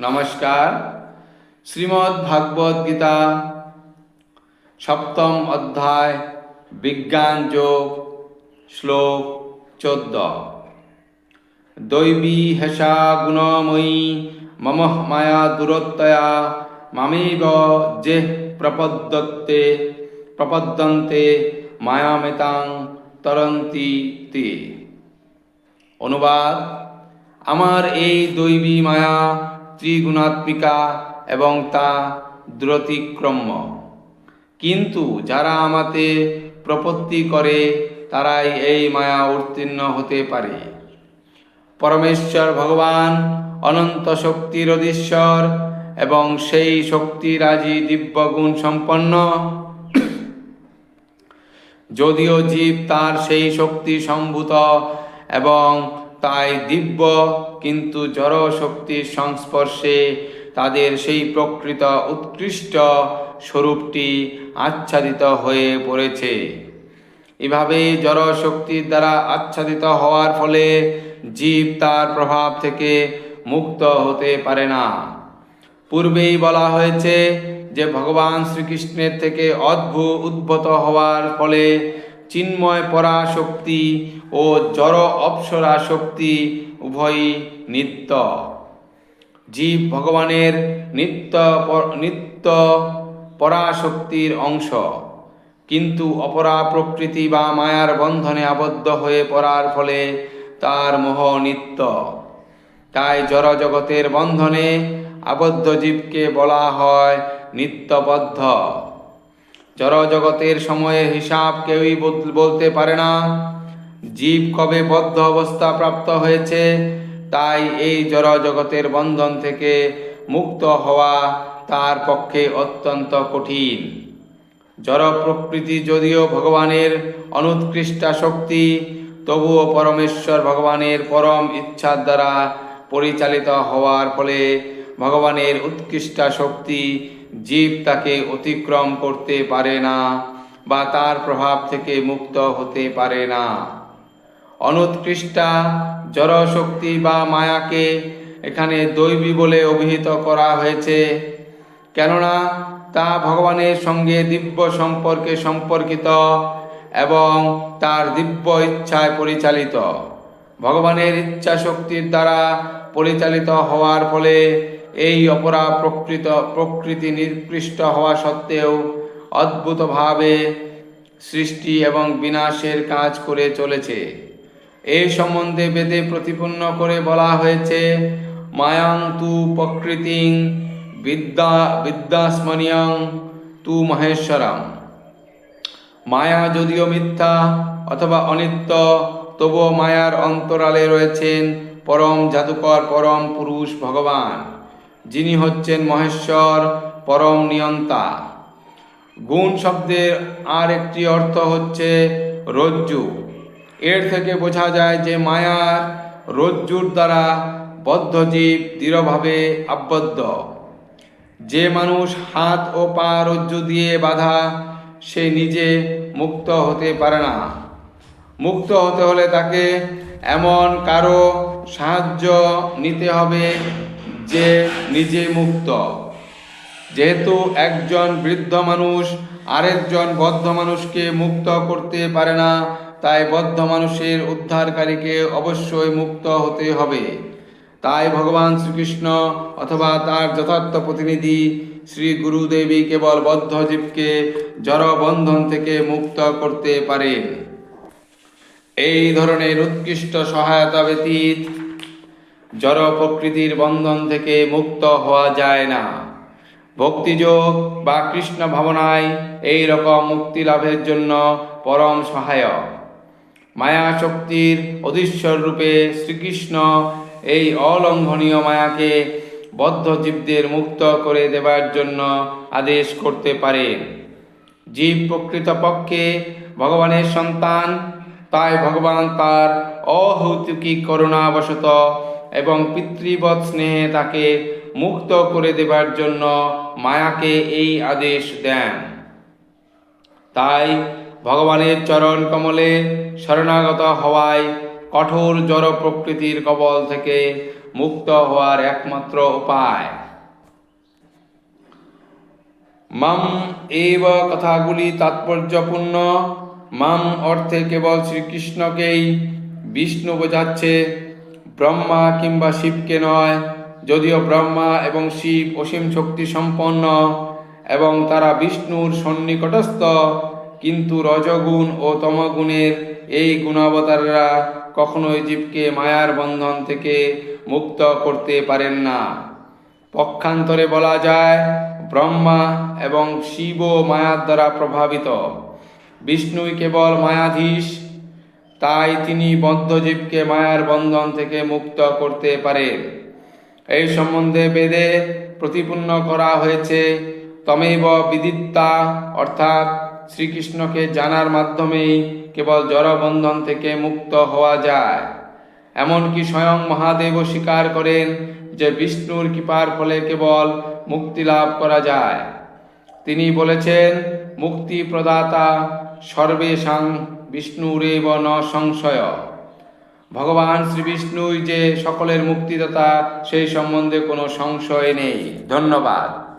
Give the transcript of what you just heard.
নমস্কার। শ্রীমদ্ ভাগবত গীতা, সপ্তম অধ্যায়, বিজ্ঞান যোগ, শ্লোক চোদ্দ। দৈবী হেষা গুণময়ী, মম মায়া দূরত্বয়া, মামেব যে প্রপদ্যতে প্রপদ্যন্তে মায়ামেতাং তরন্তি তে। অনুবাদ, আমার এই দৈবী মায়া ত্রিগুণাত্মিকা এবং তা দ্রতিক্রম্য। কিন্তু যারা আমাতে প্রপত্তি করে, তারাই এই মায়া উত্তীর্ণ হতে পারে। পরমেশ্বর ভগবান, অনন্ত শক্তির অধীশ্বর এবং সেই শক্তি শক্তিরাজি দিব্যগুণ সম্পন্ন। যদিও জীব তার সেই শক্তি সম্ভূত এবং তাই দিব্য, কিন্তু জড় শক্তির সংস্পর্শে তাদের সেই প্রকৃত উৎকৃষ্ট স্বরূপটি আচ্ছাদিত হয়ে পড়েছে। এভাবে জড় শক্তির দ্বারা আচ্ছাদিত হওয়ার ফলে জীব তার প্রভাব থেকে মুক্ত হতে পারে না। পূর্বেই বলা হয়েছে যে ভগবান শ্রীকৃষ্ণের থেকে অদ্ভুত উদ্ভূত হওয়ার ফলে চিন্ময় পরা শক্তি ও জড় অপ্সরা শক্তি উভয়ই নিত্য। জীব ভগবানের নিত্য নিত্য পরাশক্তির অংশ। কিন্তু অপরা প্রকৃতি বা মায়ার বন্ধনে আবদ্ধ হয়ে পড়ার ফলে তার মোহ নিত্য। তাই জড় জগতের বন্ধনে আবদ্ধ জীবকে বলা হয় নিত্যবদ্ধ। জড় জগতের সময়ের হিসাব কেউই বলতে পারে না। জীব কবে বদ্ধ অবস্থা প্রাপ্ত হয়েছে, তাই এই জড় জগতের বন্ধন থেকে মুক্ত হওয়া তার পক্ষে অত্যন্ত কঠিন। জড় প্রকৃতি যদিও ভগবানের অনুৎকৃষ্টা শক্তি, তবুও পরমেশ্বর ভগবানের পরম ইচ্ছার দ্বারা পরিচালিত হওয়ার ফলে ভগবানের উৎকৃষ্টা শক্তি জীব তাকে অতিক্রম করতে পারে না বা তার প্রভাব থেকে মুক্ত হতে পারে না। অনুৎকৃষ্টা জড় শক্তি বা মায়াকে এখানে দৈবী বলে অভিহিত করা হয়েছে। কেননা তা ভগবানের সঙ্গে দিব্য সম্পর্কে সম্পর্কিত এবং তার দিব্য ইচ্ছায় পরিচালিত। ভগবানের ইচ্ছা শক্তির দ্বারা পরিচালিত হওয়ার ফলে এই অপরা প্রকৃত, প্রকৃতি নিকৃষ্ট হওয়া সত্ত্বেও অদ্ভুতভাবে সৃষ্টি এবং বিনাশের কাজ করে চলেছে। এই সম্বন্ধে বেদে প্রতিপন্ন করে বলা হয়েছে, মায়াং তু প্রকৃতিং বিদ্যা বিদ্যাস্মনিয়ং তু মহেশ্বরম। মায়া যদিও মিথ্যা অথবা অনিত্য, তবুও মায়ার অন্তরালে রয়েছেন পরম জাদুকর পরম পুরুষ ভগবান। যিনি হচ্ছেন মহেশ্বর পরম নিয়ন্তা গুণ শব্দের আর একটি অর্থ হচ্ছে রজ্জু। এর থেকে বোঝা যায় যে মায়ার রজ্জুর দ্বারা বদ্ধজীব দৃঢ়ভাবে আবদ্ধ। যে মানুষ হাত ও পা রজ্জু দিয়ে বাঁধা, সে নিজে মুক্ত হতে পারে না। মুক্ত হতে হলে তাকে এমন কারও সাহায্য নিতে হবে যে নিজে মুক্ত। যেহেতু একজন বৃদ্ধ মানুষ আরেকজন বদ্ধ মানুষকে মুক্ত করতে পারে না, তাই বদ্ধ মানুষের উদ্ধারকারীকে অবশ্যই মুক্ত হতে হবে। তাই ভগবান শ্রীকৃষ্ণ অথবা তার যথার্থ প্রতিনিধি শ্রী গুরুদেবী কেবল বদ্ধ জীবকে জড় বন্ধন থেকে মুক্ত করতে পারেন। এই ধরনের উৎকৃষ্ট সহায়তা ব্যতীত জড় প্রকৃতির বন্ধন থেকে মুক্ত হওয়া যায় না। ভক্তিযোগ বা কৃষ্ণ ভাবনায় এই রকম মুক্তি লাভের জন্য পরম সহায়ক। মায়া শক্তির অধীশ্বর রূপে শ্রীকৃষ্ণ এই অলঙ্ঘনীয় মায়াকে বদ্ধ জীবদের মুক্ত করে দেবার জন্য আদেশ করতে পারে জীব প্রকৃতপক্ষে ভগবানের সন্তান, তাই ভগবান তার অহৌতুকী করুণাবশত এবং পিতৃবৎ স্নেহে তাকে মুক্ত করে দেবার জন্য মায়াকে এই আদেশ দেন। তাই ভগবানের চরণ কমলে শরণাগত হওয়ায় কঠোর জড় প্রকৃতির কবল থেকে মুক্ত হওয়ার একমাত্র উপায়। মাম এব কথাগুলি তাৎপর্যপূর্ণ। মাম অর্থে কেবল শ্রীকৃষ্ণকেই বিষ্ণু বোঝাচ্ছে। ব্রহ্মা কিংবা শিবকে নয়, যদিও ব্রহ্মা এবং শিব অসীম শক্তি সম্পন্ন এবং তারা বিষ্ণুর সন্নিকটস্থ, কিন্তু রজগুণ ও তমগুণের এই গুণাবতাররা কখনোই জীবকে মায়ার বন্ধন থেকে মুক্ত করতে পারেন না। পক্ষান্তরে বলা যায়, ব্রহ্মা এবং শিব মায়ার দ্বারা প্রভাবিত। বিষ্ণুই কেবল মায়াধীশ তাই তিনি বদ্ধজীবকে মায়ার বন্ধন থেকে মুক্ত করতে পারেন এই সম্বন্ধে বেদে প্রতিপূর্ণ করা হয়েছে, তমেব বিদিত্তা অর্থাৎ শ্রীকৃষ্ণকে জানার মাধ্যমেই কেবল জড়বন্ধন থেকে মুক্ত হওয়া যায়। এমনকি স্বয়ং মহাদেবও স্বীকার করেন যে বিষ্ণুর কৃপার ফলে কেবল মুক্তি লাভ করা যায়। তিনি বলেছেন, মুক্তি প্রদাতা সর্বেশাং বিষ্ণুরেব ন সংশয় ভগবান শ্রী বিষ্ণুই যে সকলের মুক্তিদাতা, সেই সম্বন্ধে কোনো সংশয় নেই। ধন্যবাদ।